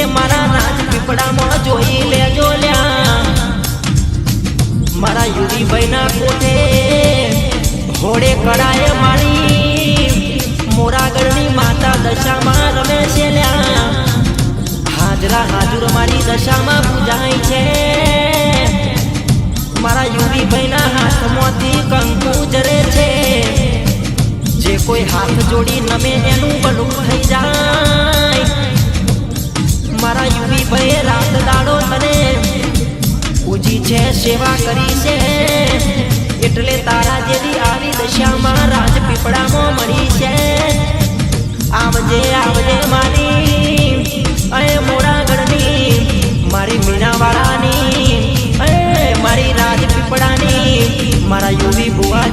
એ મારા રાજ જોઈ લેજો લ્યા. મારા યુવી ના કોઠે હોડે કડાએ મારી મોરાગઢની માતા દશામાં રમે છે લ્યા. હાજરા હાજુર મારી દશામાં પૂજાય છે. મારા યુવી ના હાથમાંથી કંકુ જરે છે. જે કોઈ હાથ જોડી નમે એનું બલું થઈ જાય. છે, સેવા કરી છે. એટલે તારા જેવી આવી દશામાં રાજ પીપળામાં મળી છે. આવજે આવજે મારી, અરે મોડાગઢની, મારી મીણાવાળાની, અરે મારી રાજ પીપળાની મારા યુવી બુવાજીની